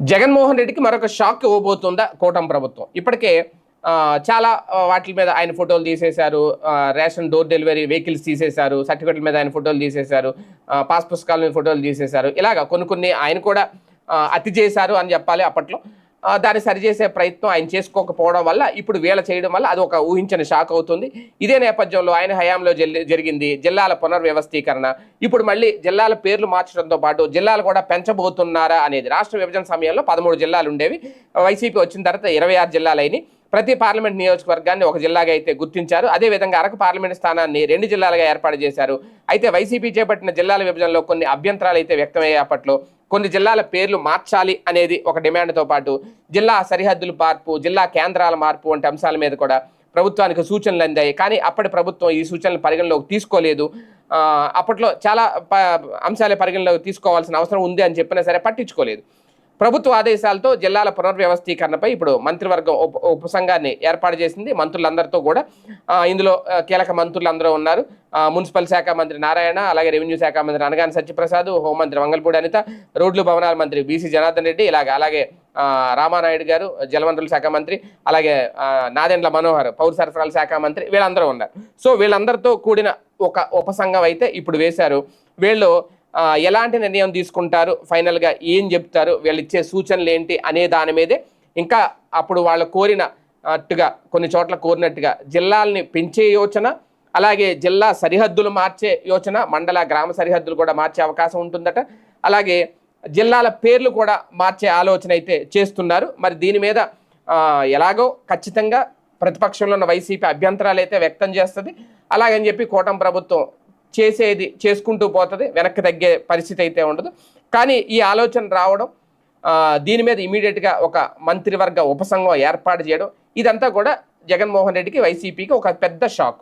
జగన్మోహన్ రెడ్డికి మరొక షాక్ ఇవ్వబోతుందా కూటమి ప్రభుత్వం? ఇప్పటికే చాలా వాటి మీద ఆయన ఫోటోలు తీసేశారు. రేషన్ డోర్ డెలివరీ వెహికల్స్ తీసేశారు. సర్టిఫికెట్ల మీద ఆయన ఫోటోలు తీసేశారు. పాస్ పుస్తకాల మీద ఫోటోలు తీసేశారు. ఇలాగా కొన్ని కొన్ని ఆయన కూడా అతి చేశారు అని చెప్పాలి అప్పట్లో. దాన్ని సరిచేసే ప్రయత్నం ఆయన చేసుకోకపోవడం వల్ల ఇప్పుడు వీళ్ళ చేయడం వల్ల అది ఒక ఊహించని షాక్ అవుతుంది. ఇదే నేపథ్యంలో ఆయన హయాంలో జరిగింది జిల్లాల పునర్వ్యవస్థీకరణ. ఇప్పుడు మళ్ళీ జిల్లాల పేర్లు మార్చడంతో పాటు జిల్లాలు కూడా పెంచబోతున్నారా అనేది రాష్ట్ర విభజన సమయంలో పదమూడు జిల్లాలు ఉండేవి. వైసీపీ వచ్చిన తర్వాత ఇరవై ఆరు జిల్లాలైనవి ప్రతి పార్లమెంట్ నియోజకవర్గాన్ని ఒక జిల్లాగా అయితే గుర్తించారు. అదేవిధంగా అరకు పార్లమెంట్ స్థానాన్ని రెండు జిల్లాలుగా ఏర్పాటు చేశారు. అయితే వైసీపీ చేపట్టిన జిల్లాల విభజనలో కొన్ని అభ్యంతరాలు అయితే వ్యక్తమయ్యే అప్పట్లో. కొన్ని జిల్లాల పేర్లు మార్చాలి అనేది ఒక డిమాండ్తో పాటు జిల్లా సరిహద్దుల మార్పు జిల్లా కేంద్రాల మార్పు వంటి అంశాల మీద కూడా ప్రభుత్వానికి సూచనలు అందాయి. కానీ అప్పటి ప్రభుత్వం ఈ సూచనలు పరిగణలోకి తీసుకోలేదు. అప్పట్లో చాలా ప అంశాలే పరిగణలోకి తీసుకోవాల్సిన అవసరం ఉంది అని చెప్పినా సరే పట్టించుకోలేదు. ప్రభుత్వ ఆదేశాలతో జిల్లాల పునర్వ్యవస్థీకరణపై ఇప్పుడు మంత్రివర్గం ఉప ఉపసంఘాన్ని ఏర్పాటు చేసింది. మంత్రులందరితో కూడా ఇందులో కీలక మంత్రులు అందరూ ఉన్నారు మున్సిపల్ శాఖ మంత్రి నారాయణ అలాగే రెవెన్యూ శాఖ మంత్రి అనగాని సత్యప్రసాద్ హోంమంత్రి మంగళపూడి అనిత రోడ్లు భవనాల మంత్రి బీసీ జనార్దన్ రెడ్డి ఇలాగ అలాగే రామానాయుడు గారు జలవనరుల శాఖ మంత్రి అలాగే నాదెండ్ల మనోహర్ పౌర సరఫరాల శాఖ మంత్రి వీళ్ళందరూ ఉన్నారు. సో వీళ్ళందరితో కూడిన ఒక ఉపసంఘం అయితే ఇప్పుడు వేశారు. వీళ్ళు ఎలాంటి నిర్ణయం తీసుకుంటారు? ఫైనల్గా ఏం చెప్తారు? వీళ్ళు ఇచ్చే సూచనలు ఏంటి? అనే దాని మీదే ఇంకా అప్పుడు వాళ్ళు కోరిన అట్టుగా కొన్ని చోట్ల కోరినట్టుగా జిల్లాల్ని పెంచే యోచన అలాగే జిల్లా సరిహద్దులు మార్చే యోచన మండల గ్రామ సరిహద్దులు కూడా మార్చే అవకాశం ఉంటుందట. అలాగే జిల్లాల పేర్లు కూడా మార్చే ఆలోచన అయితే చేస్తున్నారు. మరి దీని మీద ఎలాగో ఖచ్చితంగా ప్రతిపక్షంలో ఉన్న వైసీపీ అభ్యంతరాలు అయితే వ్యక్తం చేస్తుంది. అలాగని చెప్పి కూటమి ప్రభుత్వం చేసేది చేసుకుంటూ పోతుంది వెనక్కి తగ్గే పరిస్థితి అయితే ఉండదు. కానీ ఈ ఆలోచన రావడం దీని మీద ఇమీడియట్గా ఒక మంత్రివర్గ ఉపసంఘం ఏర్పాటు చేయడం ఇదంతా కూడా జగన్మోహన్ రెడ్డికి వైసీపీకి ఒక పెద్ద షాక్.